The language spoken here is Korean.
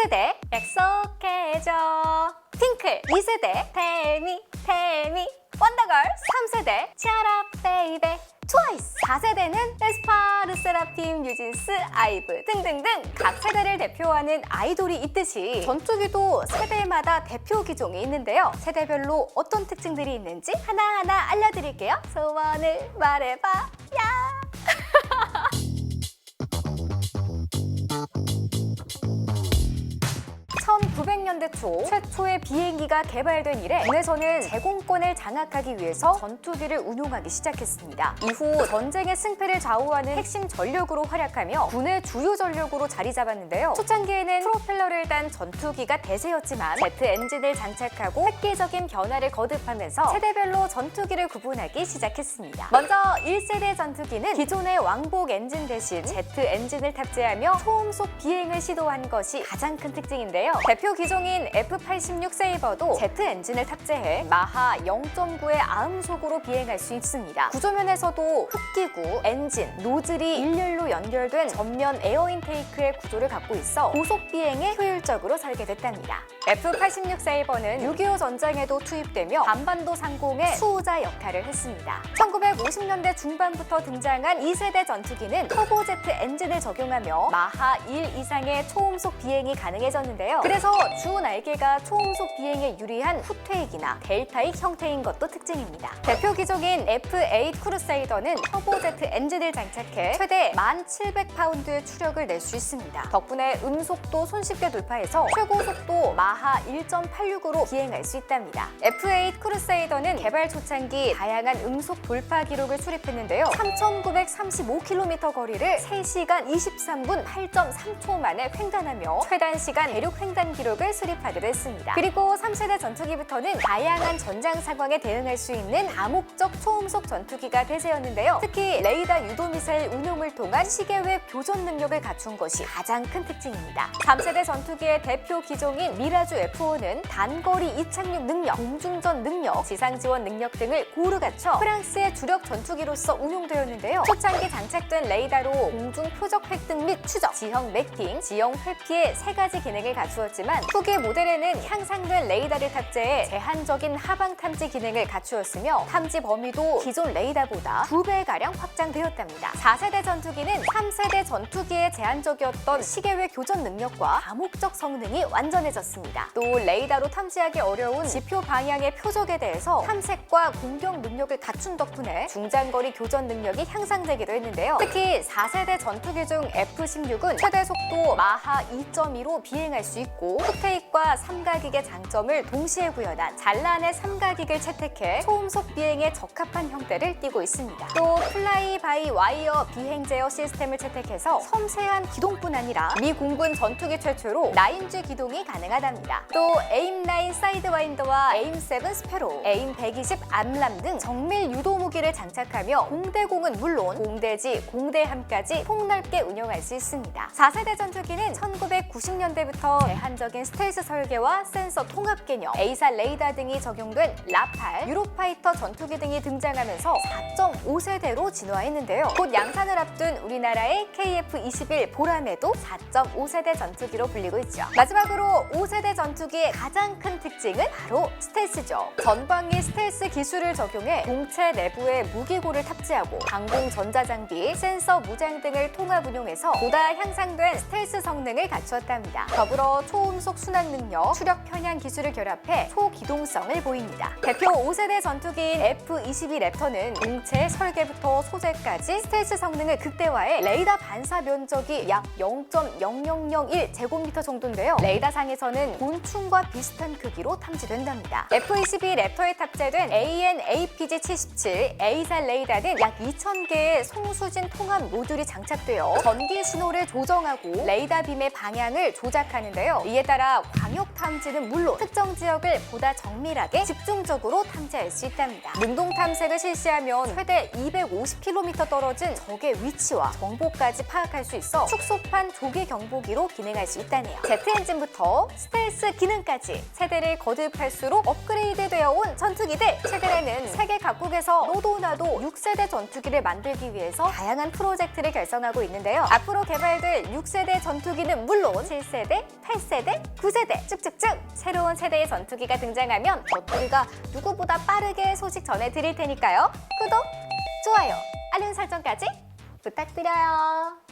2세대 약속해줘. 핑클 2세대 텔미 텔미 원더걸 3세대 치아라 베이베. 트와이스 4세대는 에스파 르세라핌 뉴진스 아이브 등등등 각 세대를 대표하는 아이돌이 있듯이 전투기도 세대마다 대표 기종이 있는데요. 세대별로 어떤 특징들이 있는지 하나하나 알려드릴게요. 소원을 말해봐. 야 song. 1900년대 초 최초의 비행기가 개발된 이래 군에서는 제공권을 장악하기 위해서 전투기를 운용하기 시작했습니다. 이후 전쟁의 승패를 좌우하는 핵심 전력으로 활약하며 군의 주요 전력으로 자리 잡았는데요. 초창기에는 프로펠러를 단 전투기가 대세였지만 제트 엔진을 장착하고 획기적인 변화를 거듭하면서 세대별로 전투기를 구분하기 시작했습니다. 먼저 1세대 전투기는 기존의 왕복 엔진 대신 제트 엔진을 탑재하며 초음속 비행을 시도한 것이 가장 큰 특징인데요. 대표 기종인 F-86 세이버도 제트 엔진을 탑재해 마하 0.9의 아음속으로 비행할 수 있습니다. 구조면에서도 흡기구, 엔진, 노즐이 일렬로 연결된 전면 에어 인테이크의 구조를 갖고 있어 고속 비행에 효율적으로 설계됐답니다. F-86 세이버는 6.25 전쟁에도 투입되며 반반도 상공의 수호자 역할을 했습니다. 1950년대 중반부터 등장한 2세대 전투기는 터보제트 엔진을 적용하며 마하 1 이상의 초음속 비행이 가능해졌는데요. 그래서 주 날개가 초음속 비행에 유리한 후퇴익이나 델타익 형태인 것도 특징입니다. 대표 기종인 F8 크루세이더는 터보제트 엔진을 장착해 최대 1,700파운드의 추력을 낼 수 있습니다. 덕분에 음속도 손쉽게 돌파해서 최고 속도 마하 1.86으로 비행할 수 있답니다. F8 크루세이더는 개발 초창기 다양한 음속 돌파 기록을 수립했는데요. 3,935km 거리를 3시간 23분 8.3초 만에 횡단하며 최단 시간 대륙 횡단 기록을 수립하기도 했습니다. 그리고 3세대 전투기부터는 다양한 전장 상황에 대응할 수 있는 다목적 초음속 전투기가 대세였는데요. 특히 레이더 유도 미사일 운용을 통한 시계외 교전 능력을 갖춘 것이 가장 큰 특징입니다. 3세대 전투기의 대표 기종인 미라주 F5는 단거리 이착륙 능력, 공중전 능력, 지상 지원 능력 등을 고루 갖춰 프랑스의 주력 전투기로서 운용되었는데요. 초창기 장착된 레이더로 공중 표적 획득 및 추적, 지형 매핑, 지형 회피의 세 가지 기능을 갖추었지만 후기 모델에는 향상된 레이더를 탑재해 제한적인 하방 탐지 기능을 갖추었으며 탐지 범위도 기존 레이더보다 두 배가량 확장되었답니다. 4세대 전투기는 3세대 전투기에 제한적이었던 시계외 교전 능력과 다목적 성능이 완전해졌습니다. 또 레이더로 탐지하기 어려운 지표 방향의 표적에 대해서 탐색과 공격 능력을 갖춘 덕분에 중장거리 교전 능력이 향상되기도 했는데요. 특히 4세대 전투기 중 F-16은 최대 속도 마하 2.2로 비행할 수 있고 후테익과 삼각익의 장점을 동시에 구현한 잘란의 삼각익을 채택해 초음속 비행에 적합한 형태를 띠고 있습니다. 또 플라이 바이 와이어 비행 제어 시스템을 채택해서 섬세한 기동뿐 아니라 미 공군 전투기 최초로 9G 기동이 가능하답니다. 또 에임9 사이드와인더와 에임7 스페로, 에임120 암람 등 정밀 유도 무기를 장착하며 공대공은 물론 공대지, 공대함까지 폭넓게 운영할 수 있습니다. 4세대 전투기는 1990년대부터 제한 적인 스텔스 설계와 센서 통합 개념, A사 레이더 등이 적용된 라팔, 유로파이터 전투기 등이 등장하면서 4.5세대로 진화했는데요. 곧 양산을 앞둔 우리나라의 KF-21 보람에도 4.5세대 전투기로 불리고 있죠. 마지막으로 5세대 전투기의 가장 큰 특징은 바로 스텔스죠. 전방위 스텔스 기술을 적용해 동체 내부에 무기고를 탑재하고 항공 전자장비, 센서 무장 등을 통합 운용해서 보다 향상된 스텔스 성능을 갖추었답니다. 더불어 초음 속 순항 능력, 추력 편향 기술을 결합해 초기동성을 보입니다. 대표 5세대 전투기인 F-22 랩터는 공체 설계부터 소재까지 스텔스 성능을 극대화해 레이더 반사 면적이 약 0.0001 제곱미터 정도인데요. 레이더상에서는 곤충과 비슷한 크기로 탐지된답니다. F-22 랩터에 탑재된 AN/APG-77 A사 레이더는 약 2,000개의 송수진 통합 모듈이 장착되어 전기 신호를 조정하고 레이더 빔의 방향을 조작하는데요. 이에 따라 광역 탐지는 물론 특정 지역을 보다 정밀하게 집중적으로 탐지할 수 있답니다. 능동 탐색을 실시하면 최대 250km 떨어진 적의 위치와 정보까지 파악할 수 있어 축소판 조기 경보기로 기능할 수 있다네요. 제트 엔진부터 스텔스 기능까지 세대를 거듭할수록 업그레이드되어 온 전투기들 최근에는 세계 각국에서 너도 나도 6세대 전투기를 만들기 위해서 다양한 프로젝트를 결성하고 있는데요. 앞으로 개발될 6세대 전투기는 물론 7세대, 8세대, 8세대, 9세대 쭉쭉쭉 새로운 세대의 전투기가 등장하면 저희가 누구보다 빠르게 소식 전해드릴 테니까요. 구독, 좋아요, 알림 설정까지 부탁드려요.